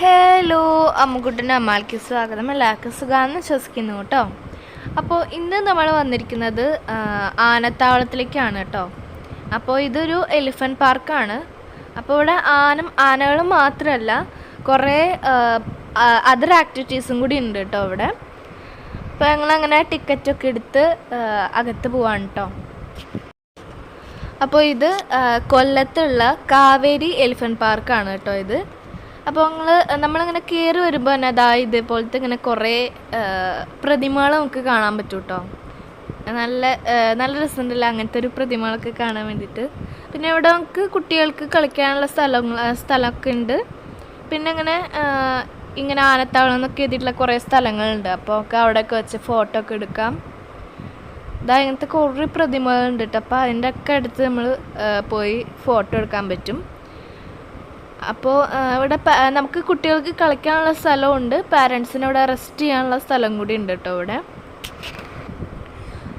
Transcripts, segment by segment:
Hello അമ്മുക്കുട്ടന്റെ അമ്മാൾക്ക് സ്വാഗതം. എല്ലാവർക്കും സുഖമാണെന്ന് വിശ്വസിക്കുന്നു കേട്ടോ. അപ്പോൾ ഇന്ന് നമ്മൾ വന്നിരിക്കുന്നത് ആനത്താവളത്തിലേക്കാണ് കേട്ടോ. അപ്പോൾ ഇതൊരു എലിഫന്റ് പാർക്കാണ് അപ്പോൾ ഇവിടെ ആന ആനകൾ മാത്രമല്ല കുറേ അതർ ആക്ടിവിറ്റീസും കൂടി ഉണ്ട് കേട്ടോ ഇവിടെ. അപ്പോൾ ഞങ്ങളങ്ങനെ ടിക്കറ്റൊക്കെ എടുത്ത് അകത്ത് പോവാണ് കേട്ടോ. അപ്പോൾ ഇത് കൊല്ലത്തുള്ള കാവേരി എലിഫന്റ് പാർക്കാണ് കേട്ടോ ഇത്. അപ്പോൾ നിങ്ങൾ നമ്മളിങ്ങനെ കയറി വരുമ്പോൾ തന്നെ അതാ ഇതേപോലത്തെ ഇങ്ങനെ കുറേ പ്രതിമകൾ നമുക്ക് കാണാൻ പറ്റും കേട്ടോ നല്ല നല്ല രസമുണ്ടല്ല അങ്ങനത്തെ ഒരു പ്രതിമകളൊക്കെ കാണാൻ വേണ്ടിയിട്ട് പിന്നെ ഇവിടെ നമുക്ക് കുട്ടികൾക്ക് കളിക്കാനുള്ള സ്ഥലങ്ങൾ സ്ഥലമൊക്കെ ഉണ്ട്. പിന്നെ ഇങ്ങനെ ഇങ്ങനെ ആനത്താവളം എന്നൊക്കെ എഴുതിയിട്ടുള്ള കുറേ സ്ഥലങ്ങളുണ്ട്. അപ്പോൾ നമുക്ക് അവിടെയൊക്കെ വെച്ച് ഫോട്ടോ ഒക്കെ എടുക്കാം. ഇതാ ഇങ്ങനത്തെ കുറേ പ്രതിമകളുണ്ട് കേട്ടോ അപ്പോൾ അതിന്റെ ഒക്കെ അടുത്ത് നമ്മൾ പോയി ഫോട്ടോ എടുക്കാൻ പറ്റും. അപ്പോൾ ഇവിടെ നമുക്ക് കുട്ടികൾക്ക് കളിക്കാനുള്ള സ്ഥലമുണ്ട്. പാരൻസിന് ഇവിടെ റെസ്റ്റ് ചെയ്യാനുള്ള സ്ഥലം കൂടി ഉണ്ട് കേട്ടോ ഇവിടെ.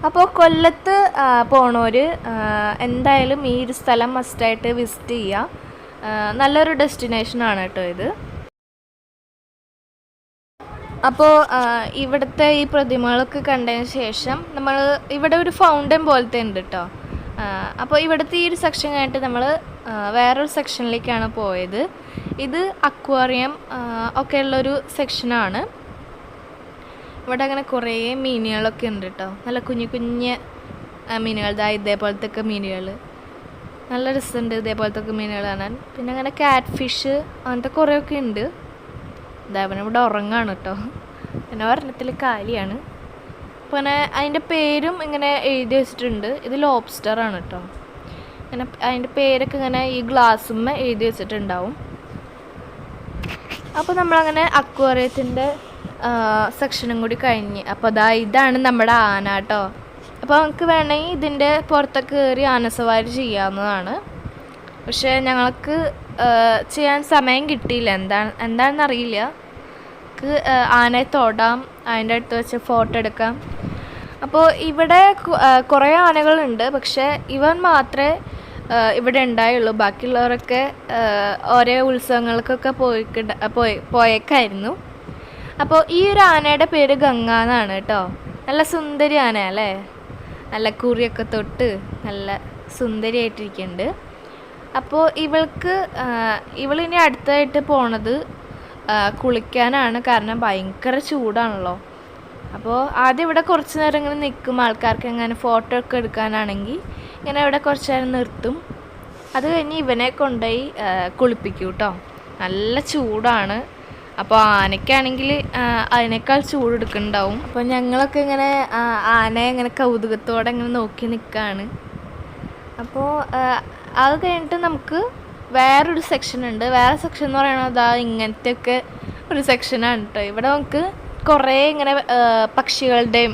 അപ്പോൾ കൊല്ലത്ത് പോണോര് എന്തായാലും ഈ ഒരു സ്ഥലം മസ്റ്റായിട്ട് വിസിറ്റ് ചെയ്യുക നല്ലൊരു ഡെസ്റ്റിനേഷനാണ് കേട്ടോ ഇത്. അപ്പോൾ ഇവിടുത്തെ ഈ പ്രതിമകളൊക്കെ കണ്ടതിന് ശേഷം നമ്മൾ ഇവിടെ ഒരു ഫൗണ്ടൻ പോലത്തെ ഉണ്ട് കേട്ടോ. അപ്പോൾ ഇവിടുത്തെ ഈ ഒരു സെക്ഷൻ കഴിഞ്ഞിട്ട് നമ്മൾ വേറൊരു സെക്ഷനിലേക്കാണ് പോയത്. ഇത് അക്വാറിയം ഒക്കെ ഉള്ളൊരു സെക്ഷനാണ് ഇവിടെ അങ്ങനെ കുറേ മീനുകളൊക്കെ ഉണ്ട് കേട്ടോ നല്ല കുഞ്ഞു കുഞ്ഞ് മീനുകൾ. ഇതാ ഇതേപോലത്തെ ഒക്കെ മീനുകൾ നല്ല രസമുണ്ട് ഇതേപോലത്തെ ഒക്കെ മീനുകൾ കാണാൻ. പിന്നെ അങ്ങനെ കാറ്റ് ഫിഷ് അങ്ങനത്തെ കുറേയൊക്കെ ഉണ്ട്. ഇതാ ഇവിടെ ഉറങ്ങാണ് കേട്ടോ പിന്നെ ഒരെണ്ണത്തിൽ കാലിയാണ്. പിന്നെ അതിന്റെ പേരും ഇങ്ങനെ എഴുതി വെച്ചിട്ടുണ്ട്. ഇത് ലോബ്സ്റ്റർ ആണ് കേട്ടോ. ഇങ്ങനെ അതിന്റെ പേരൊക്കെ ഇങ്ങനെ ഈ ഗ്ലാസ്സുമ്മ എഴുതി വെച്ചിട്ടുണ്ടാവും. അപ്പോൾ നമ്മളങ്ങനെ അക്വേറിയത്തിന്റെ സെക്ഷനും കൂടി കഴിഞ്ഞ്. അപ്പോൾ അതാ ഇതാണ് നമ്മുടെ ആന കേട്ടോ. അപ്പോൾ നമുക്ക് വേണമെങ്കിൽ ഇതിന്റെ പുറത്തൊക്കെ കയറി ആനസവാരി ചെയ്യാവുന്നതാണ്. പക്ഷേ ഞങ്ങൾക്ക് ചെയ്യാൻ സമയം കിട്ടിയില്ല. എന്താണ് എന്താണെന്ന് അറിയില്ല നമുക്ക് ആനയെ തൊടാം. അതിന്റെ അടുത്ത് വെച്ച് ഫോട്ടോ എടുക്കാം. അപ്പോൾ ഇവിടെ കുറേ ആനകളുണ്ട്. പക്ഷേ ഇവൻ മാത്രമേ ഇവിടെ ഉണ്ടായുള്ളൂ. ബാക്കിയുള്ളവരൊക്കെ ഓരോ ഉത്സവങ്ങൾക്കൊക്കെ പോയിക്കിട പോയി പോയേക്കായിരുന്നു. അപ്പോൾ ഈ ഒരു ആനയുടെ പേര് ഗംഗ എന്നാണ് കേട്ടോ. നല്ല സുന്ദരി ആന അല്ലേ? നല്ല കുറിയൊക്കെ തൊട്ട് നല്ല സുന്ദരിയായിട്ടിരിക്കുന്നുണ്ട്. അപ്പോൾ ഇവൾക്ക് ഇവളിനി അടുത്തായിട്ട് പോണത് കുളിക്കാനാണ്. കാരണം ഭയങ്കര ചൂടാണല്ലോ. അപ്പോൾ ആദ്യം ഇവിടെ കുറച്ച് നേരം ഇങ്ങനെ നിൽക്കും. ആൾക്കാർക്ക് എങ്ങനെ ഫോട്ടോ ഒക്കെ എടുക്കാനാണെങ്കിൽ ഇങ്ങനെ ഇവിടെ കുറച്ച് നേരം നിർത്തും. അത് കഴിഞ്ഞ് ഇവനെ കൊണ്ടുപോയി കുളിപ്പിക്കും കേട്ടോ നല്ല ചൂടാണ്. അപ്പോൾ ആനയ്ക്കാണെങ്കിൽ അതിനേക്കാൾ ചൂട് എടുക്കുന്നുണ്ടാവും. അപ്പോൾ ഞങ്ങളൊക്കെ ഇങ്ങനെ ആനയെ ഇങ്ങനെ കൗതുകത്തോടെ ഇങ്ങനെ നോക്കി നിൽക്കുകയാണ് അപ്പോൾ അത് കഴിഞ്ഞിട്ട് നമുക്ക് വേറൊരു സെക്ഷൻ ഉണ്ട്. വേറെ സെക്ഷൻ എന്ന് പറയുന്നത് അതാ ഇങ്ങനത്തെ ഒരു സെക്ഷനാണ് കേട്ടോ ഇവിടെ നമുക്ക് കുറേ ഇങ്ങനെ പക്ഷികളുടെയും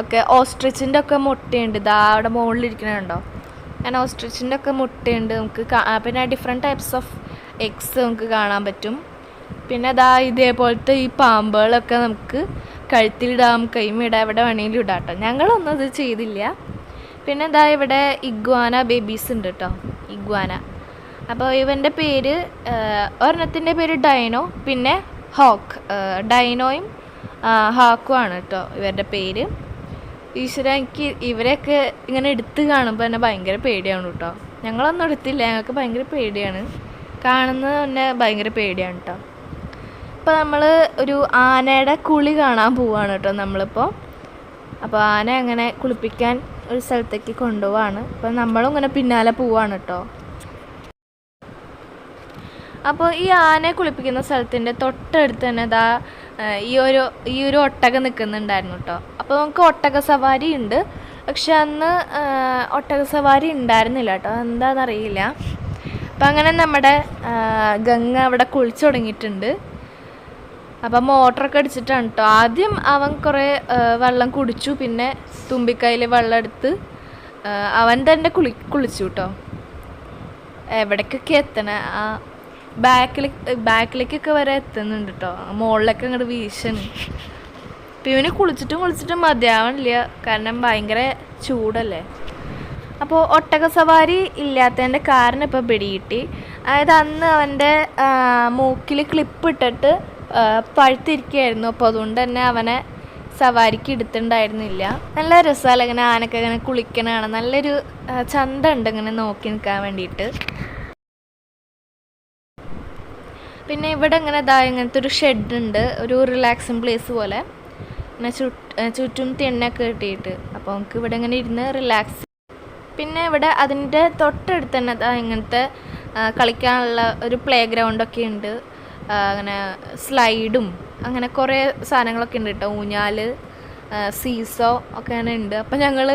ഒക്കെ ഓസ്ട്രിച്ചിന്റെ ഒക്കെ മുട്ടയുണ്ട്. ഇതാ അവിടെ മുകളിലിരിക്കണുണ്ടോ ഞാൻ ഓസ്ട്രിച്ചിന്റെ ഒക്കെ മുട്ടയുണ്ട്. നമുക്ക് പിന്നെ ഡിഫറെന്റ് ടൈപ്സ് ഓഫ് എഗ്സ് നമുക്ക് കാണാൻ പറ്റും. പിന്നെ അതാ ഇതേപോലത്തെ ഈ പാമ്പുകളൊക്കെ നമുക്ക് കഴുത്തിലിടാം കൈമിടാം എവിടെ വേണമെങ്കിലും ഇടാം കേട്ടോ ഞങ്ങളൊന്നും ഇത് ചെയ്തില്ല. പിന്നെ ഇതാ ഇവിടെ ഇഗ്വാന ബേബീസ് ഉണ്ട് കേട്ടോ ഇഗ്വാന. അപ്പോൾ ഇവന്റെ പേര് ഒരെണ്ണത്തിന്റെ പേര് ഡൈനോ പിന്നെ ഹോക്ക് ഡൈനോയും ഹാക്കും ആണ് കേട്ടോ ഇവരുടെ പേര്. ഈശ്വര എനിക്ക് ഇവരെയൊക്കെ ഇങ്ങനെ എടുത്ത് കാണുമ്പോൾ തന്നെ ഭയങ്കര പേടിയാണ് കേട്ടോ. ഞങ്ങളൊന്നും എടുത്തില്ല ഞങ്ങൾക്ക് ഭയങ്കര പേടിയാണ്. കാണുന്നത് തന്നെ ഭയങ്കര പേടിയാണ് കേട്ടോ. ഇപ്പോൾ നമ്മൾ ഒരു ആനയുടെ കുളി കാണാൻ പോവാണ് കേട്ടോ നമ്മളിപ്പോൾ അപ്പോൾ ആന അങ്ങനെ കുളിപ്പിക്കാൻ ഒരു സ്ഥലത്തേക്ക് കൊണ്ടുപോവാണ്. അപ്പോൾ നമ്മളും ഇങ്ങനെ പിന്നാലെ പോവാണ് കേട്ടോ. അപ്പോൾ ഈ ആനയെ കുളിപ്പിക്കുന്ന സ്ഥലത്തിന്റെ തൊട്ടടുത്ത് തന്നെ ആ, ഈ ഒരു ഈ ഒരു ഒട്ടക നിൽക്കുന്നുണ്ടായിരുന്നു കേട്ടോ അപ്പോൾ നമുക്ക് ഒട്ടക സവാരി ഉണ്ട്. പക്ഷെ അന്ന് ഒട്ടക സവാരി ഉണ്ടായിരുന്നില്ല കേട്ടോ എന്താണെന്നറിയില്ല അപ്പം അങ്ങനെ നമ്മുടെ ഗംഗ അവിടെ കുളിച്ചു തുടങ്ങിയിട്ടുണ്ട്. അപ്പം മോട്ടറൊക്കെ അടിച്ചിട്ടാണ് കേട്ടോ ആദ്യം അവൻ കുറേ വെള്ളം കുടിച്ചു. പിന്നെ തുമ്പിക്കൈയിൽ വെള്ളം എടുത്ത് അവൻ തന്നെ കുളി കുളിച്ചു കേട്ടോ എവിടേക്കൊക്കെ എത്തണേ? ആ ബാക്കിൽ ബാക്കിലേക്കൊക്കെ വരെ എത്തുന്നുണ്ട് കേട്ടോ മുകളിലൊക്കെ അങ്ങോട്ട് വീശണ് അപ്പം ഇവന് കുളിച്ചിട്ടും കുളിച്ചിട്ടും മതിയാവണില്ല. കാരണം ഭയങ്കര ചൂടല്ലേ. അപ്പോൾ ഒട്ടക സവാരി ഇല്ലാത്തതിന്റെ കാരണം ഇപ്പോൾ പിടികിട്ടി. അതായത് അന്ന് അവന്റെ മൂക്കിൽ ക്ലിപ്പ് ഇട്ടിട്ട് പഴുത്തിരിക്കുകയായിരുന്നു അപ്പോൾ അതുകൊണ്ട് തന്നെ അവനെ സവാരിക്ക് എടുത്തിട്ടുണ്ടായിരുന്നില്ല. നല്ല രസമല്ല ഇങ്ങനെ ആനൊക്കെ ഇങ്ങനെ കുളിക്കണതാണ് നല്ലൊരു ചന്ത ചന്തമുണ്ട് ഇങ്ങനെ നോക്കി നിൽക്കാൻ വേണ്ടിയിട്ട്. പിന്നെ ഇവിടെ ഇങ്ങനെ ഇതാ ഇങ്ങനത്തെ ഒരു ഷെഡ് ഉണ്ട് ഒരു റിലാക്സിങ് പ്ലേസ് പോലെ. ഇങ്ങനെ ചുറ്റും തിണ്ണൊക്കെ കിട്ടിയിട്ട്. അപ്പോൾ നമുക്ക് ഇവിടെ ഇങ്ങനെ ഇരുന്ന് റിലാക്സ് പിന്നെ ഇവിടെ അതിന്റെ തൊട്ടടുത്ത് തന്നെ ദാ ഇങ്ങനത്തെ കളിക്കാനുള്ള ഒരു പ്ലേ ഗ്രൗണ്ടൊക്കെ ഉണ്ട്. അങ്ങനെ സ്ലൈഡും അങ്ങനെ കുറേ സാധനങ്ങളൊക്കെ ഉണ്ട് കേട്ടോ. ഊഞ്ഞാൽ സീസോ ഒക്കെ അങ്ങനെ ഉണ്ട്. അപ്പം ഞങ്ങൾ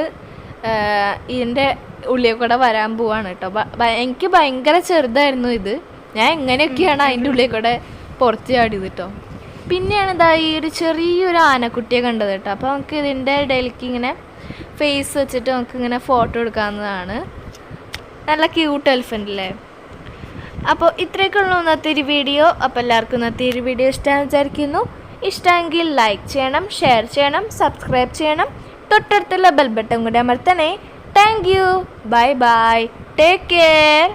ഇതിന്റെ ഉള്ളിൽ കൂടെ വരാൻ പോവാണ് കേട്ടോ. എനിക്ക് ഭയങ്കര ചെറുതായിരുന്നു ഇത്. ഞാൻ എങ്ങനെയൊക്കെയാണ് അതിന്റെ ഉള്ളിൽ കൂടെ പുറത്ത് ചാടിയത് കേട്ടോ പിന്നെയാണ് ഇതാ ഈ ഒരു ചെറിയൊരു ആനക്കുട്ടിയെ കണ്ടത് കേട്ടോ അപ്പോൾ നമുക്ക് ഇതിന്റെ ഇടയിലേക്ക് ഇങ്ങനെ ഫേസ് വെച്ചിട്ട് നമുക്ക് ഇങ്ങനെ ഫോട്ടോ എടുക്കാവുന്നതാണ്. നല്ല ക്യൂട്ട് എലിഫന്റ് അല്ലേ അപ്പോൾ ഇത്രയൊക്കെ ഉള്ളു ഇന്നത്തെ ഒരു വീഡിയോ അപ്പോൾ എല്ലാവർക്കും ഇന്നത്തെ ഒരു വീഡിയോ ഇഷ്ടമാണെന്ന് വിചാരിക്കുന്നു. ഇഷ്ടമെങ്കിൽ ലൈക്ക് ചെയ്യണം ഷെയർ ചെയ്യണം സബ്സ്ക്രൈബ് ചെയ്യണം. തൊട്ടടുത്തുള്ള ബെൽ ബട്ടൺ കൂടി അമർത്തണേ. Thank you bye bye take care